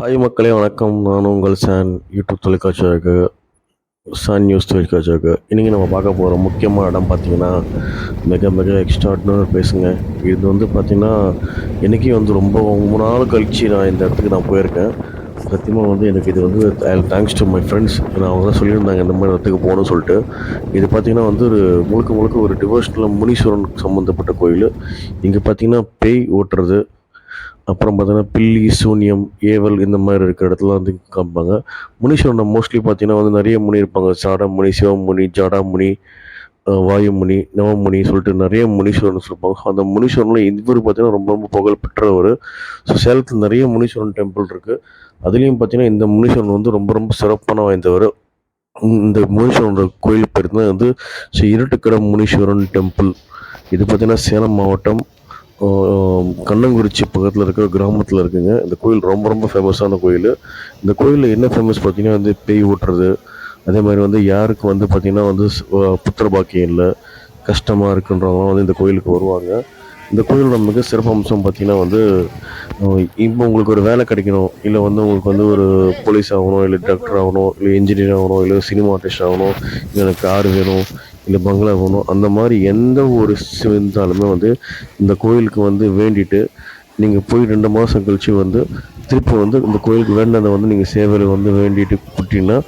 Hi மக்களே வணக்கம். நான் உங்கள் சான் யூடியூப் தொலைக்காட்சியாக சான் நியூஸ் தொலைக்காட்சியாக. இன்றைக்கி நம்ம பார்க்க போகிற முக்கியமான இடம் பார்த்திங்கன்னா மிக மிக எக்ஸ்ட்ராடினரி பேசுங்க. இது வந்து பார்த்திங்கன்னா இன்றைக்கி வந்து ரொம்ப ரொம்ப நாள் கழித்து நான் இந்த இடத்துக்கு நான் போயிருக்கேன். சத்தியமாக வந்து எனக்கு இது வந்து I thanks to my friends நான் அவங்க தான் சொல்லியிருந்தாங்க இந்த மாதிரி இடத்துக்கு போகணும்னு சொல்லிட்டு. இது பார்த்திங்கன்னா வந்து ஒரு முழுக்க முழுக்க ஒரு டிவோஷனல் முனீஸ்வரன் சம்மந்தப்பட்ட கோயில். இங்கே பார்த்திங்கன்னா பேய் ஓட்டுறது அப்புறம் பார்த்தீங்கன்னா பில்லி சூனியம் ஏவல் இந்த மாதிரி இருக்கிற இடத்துல வந்து காமிப்பாங்க. முனீஸ்வரனை மோஸ்ட்லி பார்த்தீங்கன்னா வந்து நிறைய முனி இருப்பாங்க. சாடமுனி சிவமுனி ஜாடாமுனி வாயுமுனி நவமுனி சொல்லிட்டு நிறைய முனீஸ்வரன் சொல்லுவாங்க அந்த முனீஸ்வரனில் இவர் பார்த்தீங்கன்னா ரொம்ப ரொம்ப புகழ்பெற்றவர் ஸோ சேலத்தில் நிறைய முனீஸ்வரன் டெம்பிள் இருக்குது அதுலேயும் பார்த்தீங்கன்னா இந்த முனீஸ்வரன் வந்து ரொம்ப ரொம்ப சிறப்பான வாய்ந்தவர். இந்த முனீஸ்வரனோட கோயில் பேர் தான் வந்து ஸ்ரீ இருட்டுக்கடை முனீஸ்வரன் டெம்பிள் இது பார்த்தீங்கன்னா சேலம் மாவட்டம். கண்ணங்குறிச்சி பக்கத்தில் இருக்கிற கிராமத்தில் இருக்குங்க. இந்த கோயில் ரொம்ப ரொம்ப ஃபேமஸான கோயில். இந்த கோயிலில் என்ன ஃபேமஸ் பார்த்தீங்கன்னா வந்து பேய் ஓட்டுறது அதே மாதிரி வந்து யாருக்கு வந்து பார்த்திங்கன்னா வந்து புத்திர பாக்கியம் இல்லை கஷ்டமாக இருக்குன்றவங்களாம் வந்து இந்த கோயிலுக்கு வருவாங்க. இந்த கோயிலோட மிக சிறப்பு அம்சம் பார்த்திங்கன்னா வந்து இப்போ உங்களுக்கு ஒரு வேலை கிடைக்கணும். இல்லை வந்து உங்களுக்கு வந்து ஒரு போலீஸ் ஆகணும் இல்லை டாக்டர் ஆகணும் இல்லை இன்ஜினியர் ஆகணும் இல்லை சினிமா ஆர்டிஸ்ட் ஆகணும். இல்லை எனக்கு கார் வேணும். இல்லை பங்களா வேணும் அந்த மாதிரி எந்த ஒரு இருந்தாலுமே வந்து இந்த கோயிலுக்கு வந்து வேண்டிட்டு நீங்கள் போய் ரெண்டு மாதம் கழித்து வந்து திருப்பி வந்து இந்த கோயிலுக்கு வேண்டதை வந்து நீங்கள் சேவையில் வந்து வேண்டிட்டு விட்டீங்கன்னா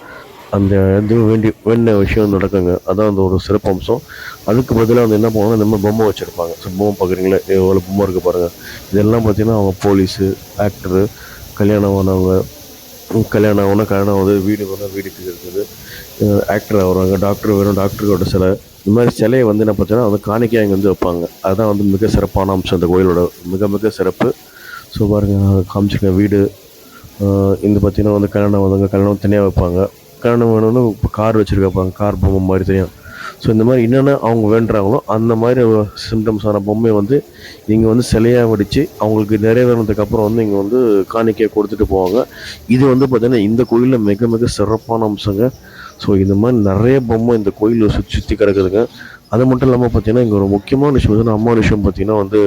அந்த இது வேண்டி வேண்டிய விஷயம் நடக்குங்க. அதான் அந்த ஒரு சிறப்பு அம்சம் அதுக்கு பதிலாக வந்து என்ன பண்ணுவாங்க இந்த மாதிரி பொம்மை வச்சுருப்பாங்க. ஸோ பொம்மை பார்க்குறீங்களா எவ்வளோ பொம்மை இருக்குது பாருங்கள் இதெல்லாம் பார்த்தீங்கன்னா அவங்க போலீஸு ஆக்டரு கல்யாணம் ஆனவங்க கல்யாணம் ஆகணும் கல்யாணம் ஆகுது வீடு வேணும் வீடுக்கு இருக்குது. ஆக்டர் ஆகிறாங்க டாக்டர் வேணும் டாக்டரோட சிலை. இந்த மாதிரி சிலையை வந்து என்ன பார்த்தீங்கன்னா வந்து காணிக்கையாக இங்கே வந்து வைப்பாங்க. அதுதான் வந்து மிக சிறப்பான அம்சம் அந்த கோயிலோட. மிக மிக சிறப்பு. ஸோ பாருங்க காமிச்சிருக்க வீடு. இந்த பார்த்திங்கன்னா வந்து கல்யாணம் வந்தவங்க கல்யாணம் தனியாக வைப்பாங்க. கல்யாணம் வேணும்னு இப்போ கார் வச்சுருக்காப்பாங்க கார் பொம்மை மாதிரி தனியாக ஸோ இந்த மாதிரி என்னென்ன அவங்க வேண்டுறாங்களோ அந்த மாதிரி சிம்டம்ஸான பொம்மை வந்து இங்கே வந்து சிலையாக வடித்து அவங்களுக்கு நிறைவேறினதுக்கு அப்புறம் வந்து இங்கே வந்து காணிக்கையை கொடுத்துட்டு போவாங்க. இது வந்து பார்த்திங்கன்னா இந்த கோயிலில் மிக மிக சிறப்பான அம்சங்க. ஸோ இந்த மாதிரி நிறைய பொம்மை இந்த கோயிலில் சுற்றி சுற்றி கிடக்குதுங்க. அது மட்டும் இல்லாமல் பார்த்தீங்கன்னா இங்கே ஒரு முக்கியமான விஷயம் வந்து அம்மா விஷயம் பார்த்தீங்கன்னா வந்து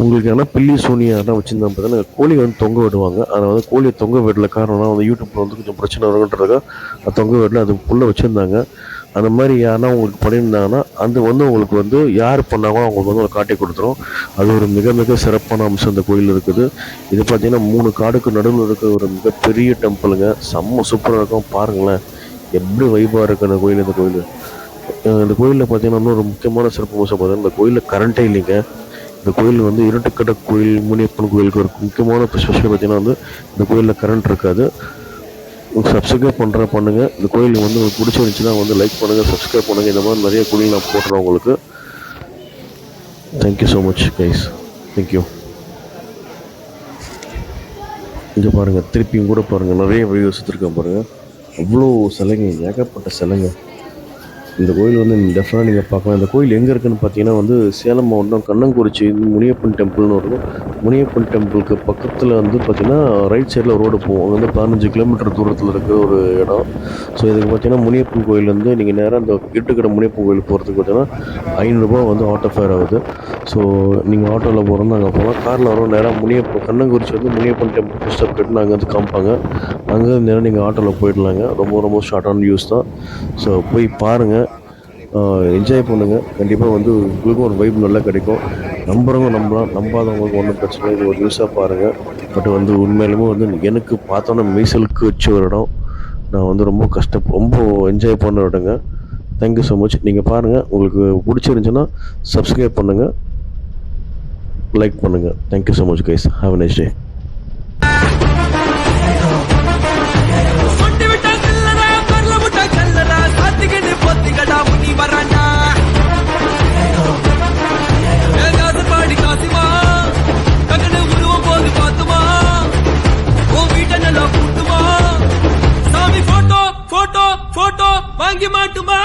உங்களுக்கு ஆனால் பில்லி சூனியா தான் வச்சுருந்தா பார்த்தீங்கன்னா கோழி வந்து தொங்க விடுவாங்க. அதை வந்து கோழியை தொங்க விடல. காரணம்னா வந்து யூடியூப்பில் வந்து கொஞ்சம் பிரச்சனை வருங்கன்றதுக்காக அது தொங்க விடல அது உள்ளே வச்சுருந்தாங்க. அந்த மாதிரி யாருன்னா உங்களுக்கு பண்ணியிருந்தாங்கன்னா அது வந்து உங்களுக்கு வந்து யார் பண்ணாங்களோ அவங்களுக்கு வந்து ஒரு காட்டி கொடுத்துரும். அது ஒரு மிக மிக சிறப்பான அம்சம் இந்த கோயில் இருக்குது. இது பார்த்தீங்கன்னா மூணு காடுக்கு நடுவில் இருக்கிற ஒரு மிகப்பெரிய டெம்பிளுங்க. செம்ம சூப்பராக இருக்கும். பாருங்களேன். எப்படி வைபாக இருக்குது அந்த கோயில் இந்த கோயில். இந்த கோயிலில் பார்த்தீங்கன்னா இன்னொரு முக்கியமான சிறப்பு அம்சம் பார்த்தீங்கன்னா இந்த கோயிலில் கரண்ட்டே இல்லைங்க. இந்த கோயில் வந்து இருட்டுக்கடை கோயில் முனியப்பன் கோயிலுக்கு ஒரு முக்கியமான ஸ்பெஷல் பார்த்தீங்கன்னா வந்து இந்த கோயிலில் கரண்ட் இருக்காது. சப்ஸ்கிரைப் பண்ணுற பண்ணுங்கள் இந்த கோயில் வந்து உங்களுக்கு பிடிச்சிருந்துச்சுன்னா வந்து லைக் பண்ணுங்கள் சப்ஸ்கிரைப் பண்ணுங்கள் இந்த மாதிரி நிறைய கோயில் நான் போட்டுறேன் உங்களுக்கு. Thank you so much guys thank you இங்கே பாருங்கள் திருப்பியும் கூட பாருங்கள் நிறைய வீடியோஸ் எடுத்துருக்கேன் பாருங்கள் அவ்வளோ சிலைங்க ஏகப்பட்ட சிலைங்க. இந்த கோயில் வந்து டெஃபினாக நீங்கள் பார்க்கலாம். இந்த கோயில் எங்கே இருக்குதுன்னு பார்த்தீங்கன்னா வந்து சேலம் மாவட்டம் கண்ணங்குறிச்சி முனியப்பன் டெம்பிள்னு இருக்கும் முனியப்பன் டெம்பிளுக்கு பக்கத்தில் வந்து பார்த்தீங்கன்னா ரைட் சைடில் ரோடு போகும். அங்கே வந்து பதினஞ்சு கிலோமீட்டர் தூரத்தில் இருக்கிற ஒரு இடம். ஸோ இதுக்கு பார்த்தீங்கன்னா முனியப்பன் கோயிலேருந்து நீங்கள் நேராக இந்த இட்டுக்கடை முனியப்பன் கோயில் போகிறதுக்கு பார்த்தீங்கன்னா ஐநூறுரூபா வந்து ஆட்டோ ஃபேர் ஆகுது. ஸோ நீங்கள் ஆட்டோவில் போகிறோம்னு அங்கே போகலாம் காரில் வரோம் நேராக முனியப்பன் கண்ணங்குறிச்சி வந்து முனியப்பன் டெம்பிள் ஃபஸ்ட் ஸ்டெப் கட்டுன்னு அங்கே வந்து காமிப்பாங்க. அங்கே நேராக நீங்கள் ஆட்டோவில் போயிடலாங்க. ரொம்ப ரொம்ப ஷார்ட்டான யூஸ் தான். ஸோ போய் பாருங்கள் என்ஜாய் பண்ணுங்கள் கண்டிப்பாக வந்து உங்களுக்கும் ஒரு வைப் நல்லா கிடைக்கும். நம்புறவங்க நம்பலாம் நம்பாதவங்களுக்கு ஒன்றும் பிரச்சனை இல்லை. இது ஒரு நியூஸாக பாருங்கள் பட் வந்து உண்மையிலுமே வந்து எனக்கு பார்த்தோன்னா மீசலுக்கு வச்சு ஒரு இடம். நான் வந்து ரொம்ப கஷ்ட ரொம்ப என்ஜாய் பண்ண இடங்க. தேங்க்யூ ஸோ மச் நீங்கள் பாருங்கள் உங்களுக்கு பிடிச்சிருந்துச்சுன்னா சப்ஸ்கிரைப் பண்ணுங்கள் லைக் பண்ணுங்கள் thank you so much guys have next day வாங்கி மாட்டுமா